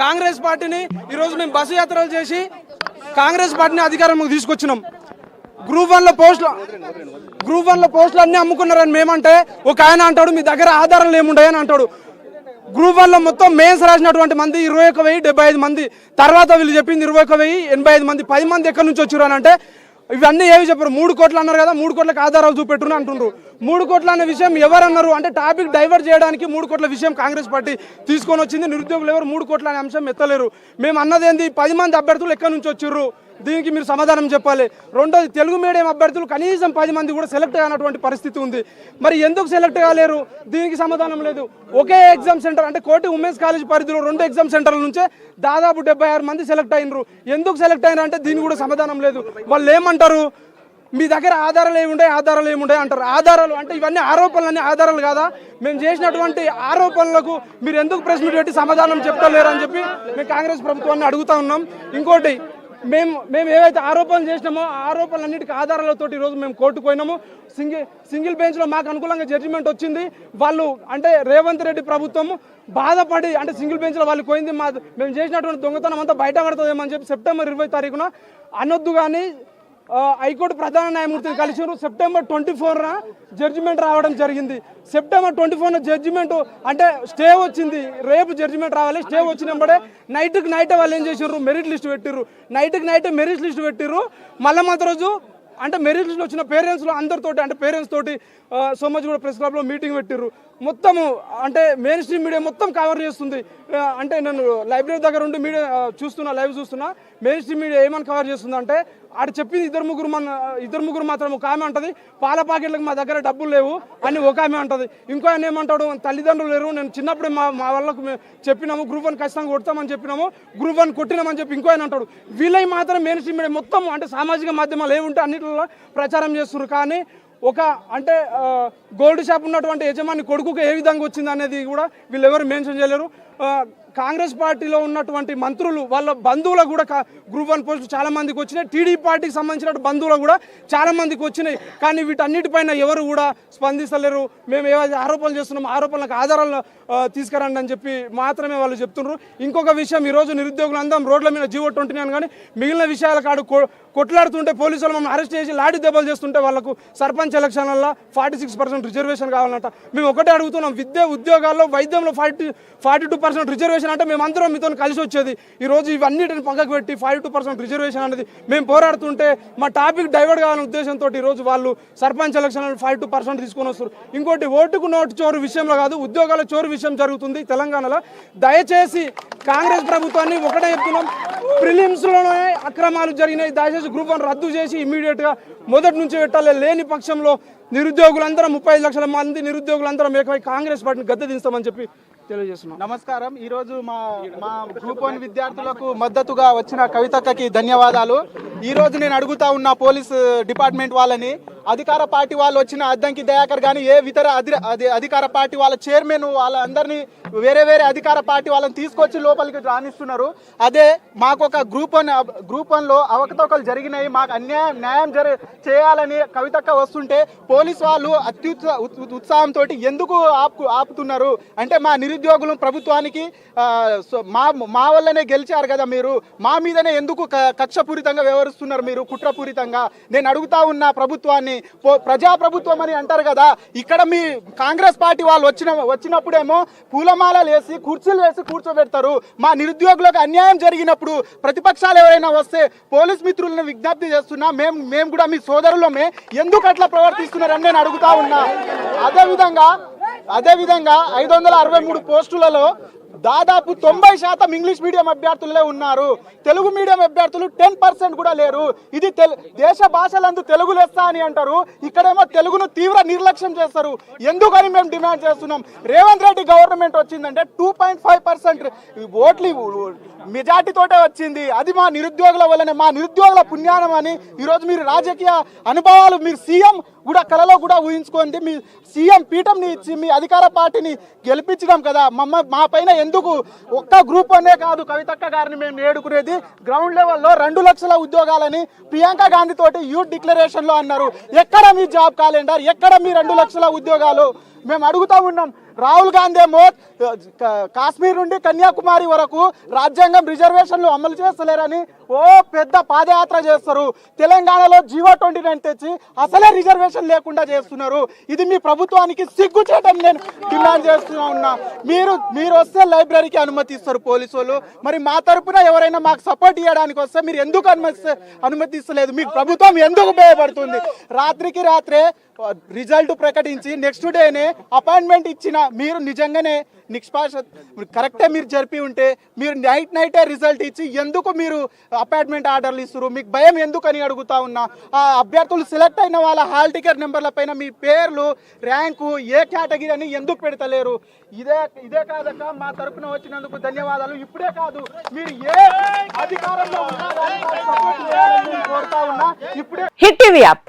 కాంగ్రెస్ పార్టీని ఈరోజు మేము బస్సు యాత్రలు చేసి కాంగ్రెస్ పార్టీని అధికారంలోకి తీసుకొచ్చినాం. గ్రూప్ వన్లో పోస్టులు గ్రూప్ వన్లో పోస్టులు అన్ని అమ్ముకున్నారని మేమంటే ఒక ఆయన అంటాడు మీ దగ్గర ఆధారాలు ఏముంటాయి అని అంటాడు. గ్రూప్ వన్లో మొత్తం మెయిన్స్ రాసినటువంటి మంది ఇరవై ఒక వెయ్యి డెబ్బై ఐదు మంది తర్వాత వీళ్ళు చెప్పింది ఇరవై ఒక వెయ్యి ఎనభై ఐదు మంది పది మంది ఎక్కడి నుంచి వచ్చారు అని అంటే ఇవన్నీ ఏవి చెప్పరు. మూడు కోట్లు అన్నారు కదా మూడు కోట్లకు ఆధారాలు చూపెట్టును అంటున్నారు మూడు కోట్ల అనే విషయం ఎవరన్నారు? అంటే టాపిక్ డైవర్ట్ చేయడానికి మూడు కోట్ల విషయం కాంగ్రెస్ పార్టీ తీసుకొని వచ్చింది. నిరుద్యోగులు ఎవరు మూడు కోట్ల అనే అంశం ఎత్తలేరు. మేము అన్నది ఏంది? పది మంది అభ్యర్థులు ఎక్కడి నుంచి వచ్చిర్రు? దీనికి మీరు సమాధానం చెప్పాలి. రెండోది తెలుగు మీడియం అభ్యర్థులు కనీసం పది మంది కూడా సెలెక్ట్ కానటువంటి పరిస్థితి ఉంది. మరి ఎందుకు సెలెక్ట్ కాలేరు? దీనికి సమాధానం లేదు. ఒకే ఎగ్జామ్ సెంటర్ అంటే కోటి ఉమెన్స్ కాలేజ్ పరిధిలో రెండు ఎగ్జామ్ సెంటర్ల నుంచే దాదాపు డెబ్బై ఆరు మంది సెలెక్ట్ అయినరు. ఎందుకు సెలెక్ట్ అయినారు అంటే దీనికి కూడా సమాధానం లేదు. వాళ్ళు ఏమంటారు? మీ దగ్గర ఆధారాలు ఏముంటాయి ఆధారాలు ఏముంటాయి అంటారు. ఆధారాలు అంటే ఇవన్నీ ఆరోపణలన్నీ ఆధారాలు కాదా? మేము చేసినటువంటి ఆరోపణలకు మీరు ఎందుకు ప్రెస్ మీట్ పెట్టి సమాధానం చెప్తలేరు అని చెప్పి మేము కాంగ్రెస్ ప్రభుత్వాన్ని అడుగుతా ఉన్నాం. ఇంకోటి మేము మేము ఏవైతే ఆరోపణలు చేసినామో ఆరోపణలన్నిటికీ ఆధారాలతో ఈరోజు మేము కోర్టుకు పోయినాము. సింగిల్ సింగిల్ బెంచ్లో మాకు అనుకూలంగా జడ్జిమెంట్ వచ్చింది. వాళ్ళు అంటే రేవంత్ రెడ్డి ప్రభుత్వం బాధపడి అంటే సింగిల్ బెంచ్లో వాళ్ళు పోయింది మా మేము చేసినటువంటి దొంగతనం అంతా బయట పడుతుందేమని చెప్పి సెప్టెంబర్ ఇరవై తారీఖున అనొద్దు కానీ హైకోర్టు ప్రధాన న్యాయమూర్తిని కలిసారు సెప్టెంబర్ ట్వంటీ ఫోర్న జడ్జిమెంట్ రావడం జరిగింది. సెప్టెంబర్ ట్వంటీ ఫోర్న జడ్జిమెంట్ అంటే స్టే వచ్చింది. రేపు జడ్జిమెంట్ రావాలి. స్టే వచ్చినప్పుడే నైట్కి నైట్ వాళ్ళు ఏం చేసారు మెరిట్ లిస్ట్ పెట్టిర్రు. నైట్కి నైట్ మెరిట్ లిస్ట్ పెట్టిర్రు. మళ్ళీ మాత్రం రోజు అంటే మెరిట్ లిస్ట్ వచ్చిన పేరెంట్స్లో అందరితోటి అంటే పేరెంట్స్ తోటి ఆ, సో మచ్ కూడా ప్రెస్ క్లబ్లో మీటింగ్ పెట్టిర్రు. మొత్తము అంటే మెయిన్ స్ట్రీమ్ మీడియా మొత్తం కవర్ చేస్తుంది. అంటే నేను లైబ్రరీ దగ్గర ఉండి మీడియా చూస్తున్నా లైవ్ చూస్తున్నా మెయిన్ స్ట్రీమ్ మీడియా ఏమని కవర్ చేస్తుంది అంటే ఆడ చెప్పింది ఇద్దరు ముగ్గురు మన ఇద్దరు ముగ్గురు మాత్రం ఒక ఆమె అంటది పాల ప్యాకెట్లకు మా దగ్గర డబ్బులు లేవు అని ఒక ఆమె అంటది. ఇంకో ఆయన ఏమంటాడు తల్లిదండ్రులు లేరు నేను చిన్నప్పుడే మా మా వాళ్ళకు చెప్పినాము గ్రూప్ వన్ ఖచ్చితంగా కొడతామని చెప్పినాము గ్రూప్ వన్ కొట్టినామని చెప్పి ఇంకో ఆయన అంటాడు. వీళ్ళై మాత్రం మెయిన్ స్ట్రీమ్ మీడియా మొత్తం అంటే సామాజిక మాధ్యమాలు ఏముంటే అన్నిటిలో ప్రచారం చేస్తున్నారు. కానీ ఒక అంటే గోల్డ్ షాప్ ఉన్నటువంటి యజమాని కొడుకుకు ఏ విధంగా వచ్చింది అనేది కూడా వీళ్ళెవరు మెన్షన్ చేయలేరు. కాంగ్రెస్ పార్టీలో ఉన్నటువంటి మంత్రులు వాళ్ళ బంధువులు కూడా గ్రూప్ వన్ పోస్టులు చాలా మందికి వచ్చినాయి. టీడీపీ పార్టీకి సంబంధించిన బంధువులు కూడా చాలా మందికి వచ్చినాయి. కానీ వీటన్నిటిపైన ఎవరు కూడా స్పందిస్తలేరు. మేము ఏవైతే ఆరోపణలు చేస్తున్నాం ఆరోపణలకు ఆధారాలు తీసుకురండి అని చెప్పి మాత్రమే వాళ్ళు చెప్తున్నారు. ఇంకొక విషయం ఈరోజు నిరుద్యోగులు అందరం రోడ్ల మీద జీవో ట్వంటీ నైన్ కానీ మిగిలిన విషయాల కాడు కొట్లాడుతుంటే పోలీసులు మమ్మల్ని అరెస్ట్ చేసి లాడి దెబ్బలు చేస్తుంటే వాళ్ళకు సర్పంచ్ ఎలక్షన్లలో ఫార్టీ సిక్స్ పర్సెంట్ రిజర్వేషన్ కావాలంట. మేము ఒకటే అడుగుతున్నాం విద్య ఉద్యోగాల్లో వైద్యంలో forty forty two percent reservation అంటే మేము మీతో కలిసి వచ్చేది. ఈ రోజు ఇవన్నిటిని పక్కకు పెట్టి ఫైవ్ టూ పర్సెంట్ రిజర్వేషన్ అనేది మేము పోరాడుతుంటే మా టాపిక్ డైవర్ట్ కావాలనే ఉద్దేశంతో ఈ రోజు వాళ్ళు sarpanch election five two percent తీసుకొని వస్తారు ఇంకోటి ఓటుకు నోటు చోరు విషయంలో కాదు ఉద్యోగాల చోరు విషయం జరుగుతుంది తెలంగాణలో. దయచేసి కాంగ్రెస్ ప్రభుత్వాన్ని ఒకటే చెప్తున్నాం. ప్రిలిమ్స్లోనే అక్రమాలు జరిగినాయి. దయచేసి గ్రూప్ వన్ రద్దు చేసి ఇమీడియట్గా మొదటి నుంచి పెట్టాలి. లేని పక్షంలో నిరుద్యోగులందరం ముప్పై ఐదు లక్షల మంది నిరుద్యోగులందరం ఏకమై కాంగ్రెస్ పార్టీని గద్దె దించామని చెప్పి తెలియజేస్తున్నాం. నమస్కారం. ఈ రోజు మా మా గ్రూప్ వన్ విద్యార్థులకు మద్దతుగా వచ్చిన కవితక్కకి ధన్యవాదాలు. ఈ రోజు నేను అడుగుతా ఉన్న పోలీస్ డిపార్ట్మెంట్ వాళ్ళని అధికార పార్టీ వాళ్ళు వచ్చిన అద్దంకి దయాకర్ కానీ ఏ ఇతర అధి అధికార పార్టీ వాళ్ళ చైర్మన్ వాళ్ళందరినీ వేరే వేరే అధికార పార్టీ వాళ్ళని తీసుకొచ్చి లోపలికి రాణిస్తున్నారు అదే మాకు ఒక గ్రూప్ వన్ గ్రూప్ వన్లో అవకతవకలు జరిగినాయి. మాకు అన్యాయం న్యాయం జరి చేయాలని కవితక్క వస్తుంటే పోలీస్ వాళ్ళు అత్యుత్సా ఉత్- ఉత్సాహంతో ఎందుకు ఆపు ఆపుతున్నారు? అంటే మా నిరుద్యోగులు ప్రభుత్వానికి సో మా మా వల్లనే గెలిచారు కదా మీరు. మా మీదనే ఎందుకు క- కక్షపూరితంగా వ్యవహరిస్తున్నారు మీరు కుట్రపూరితంగా? నేను అడుగుతా ఉన్న ప్రభుత్వాన్ని. ప్రజాప్రభుత్వం అని అంటారు కదా ఇక్కడ మీ కాంగ్రెస్ పార్టీ వాళ్ళు వచ్చిన వచ్చినప్పుడేమో పూలమాలలు వేసి కుర్చీలు వేసి కూర్చోబెడతారు. మా నిరుద్యోగులకు అన్యాయం జరిగినప్పుడు ప్రతిపక్షాలు ఎవరైనా వస్తే పోలీస్ మిత్రులను విజ్ఞప్తి చేస్తున్నా మేము మేము కూడా మీ సోదరులమే. ఎందుకు అట్లా ప్రవర్తిస్తున్నారని నేను అడుగుతా ఉన్నా. అదేవిధంగా అదేవిధంగా ఐదు వందల అరవై మూడు పోస్టులలో దాదాపు తొంభై శాతం ఇంగ్లీష్ మీడియం అభ్యర్థులే ఉన్నారు. తెలుగు మీడియం అభ్యర్థులు టెన్ పర్సెంట్ కూడా లేరు. ఇది తెలు దేశ భాషలందు తెలుగు లెస్స అని అంటారు. ఇక్కడేమో తెలుగును తీవ్ర నిర్లక్ష్యం చేస్తారు. ఎందుకని మేము డిమాండ్ చేస్తున్నాం? రేవంత్ రెడ్డి గవర్నమెంట్ వచ్చిందంటే టూ పాయింట్ ఫైవ్ పర్సెంట్ ఓట్లు మెజార్టీతోటే వచ్చింది. అది మా నిరుద్యోగుల వల్లనే మా నిరుద్యోగుల పుణ్యానం అని ఈరోజు మీరు రాజకీయ అనుభవాలు మీరు సీఎం కూడా కలలో కూడా ఊహించుకోండి. మీ సీఎం పీఠంని ఇచ్చి మీ అధికార పార్టీని గెలిపించడం కదా. మమ్మ మా పైన ఎందుకు ఒక్క గ్రూప్ అనే కాదు కవితక్క గారిని మేము ఏడుకునేది? గ్రౌండ్ లెవెల్లో రెండు లక్షల ఉద్యోగాలని ప్రియాంక గాంధీ తోటి యూత్ డిక్లరేషన్లో అన్నారు. ఎక్కడ మీ జాబ్ క్యాలెండర్? ఎక్కడ మీ రెండు లక్షల ఉద్యోగాలు? మేము అడుగుతా ఉన్నాం. రాహుల్ గాంధీ ఏమో కాశ్మీర్ నుండి కన్యాకుమారి వరకు రాజ్యాంగం రిజర్వేషన్లు అమలు చేస్తలేరని ఓ పెద్ద పాదయాత్ర చేస్తారు. తెలంగాణలో జీవో ట్వంటీ నైన్ తెచ్చి అసలే రిజర్వేషన్ లేకుండా చేస్తున్నారు. ఇది మీ ప్రభుత్వానికి సిగ్గు చేయడం నేను డిమాండ్ చేస్తున్నా ఉన్నా. మీరు మీరు వస్తే లైబ్రరీకి అనుమతిస్తారు పోలీసు వాళ్ళు మరి మా తరపున ఎవరైనా మాకు సపోర్ట్ ఇవ్వడానికి వస్తే మీరు ఎందుకు అనుమతి అనుమతిస్తలేదు? మీకు ప్రభుత్వం ఎందుకు ఉపయోగపడుతుంది? రాత్రికి రాత్రే రిజల్ట్ ప్రకటించి నెక్స్ట్ డేనే అపాయింట్మెంట్ ఇచ్చిన మీరు నిజంగానే నిష్పాష కరెక్టే మీరు జరిపి ఉంటే మీరు నైట్ నైటే రిజల్ట్ ఇచ్చి ఎందుకు మీరు అపాయింట్మెంట్ ఆర్డర్లు ఇస్తారు మీకు భయం ఎందుకు అని అడుగుతా ఉన్నా. ఆ అభ్యర్థులు సెలెక్ట్ అయిన వాళ్ళ హాల్ టికెట్ నెంబర్ల పైన మీ పేర్లు ర్యాంకు ఏ కేటగిరీ అని ఎందుకు పెడతలేరు? ఇదే ఇదే కాదక్క మా తరపున వచ్చినందుకు ధన్యవాదాలు. ఇప్పుడే కాదు మీరు ఏ అధికారంలో ఉన్నా కోరుతా ఉన్నా. ఇప్పుడే హిట్ టీవీ యాప్.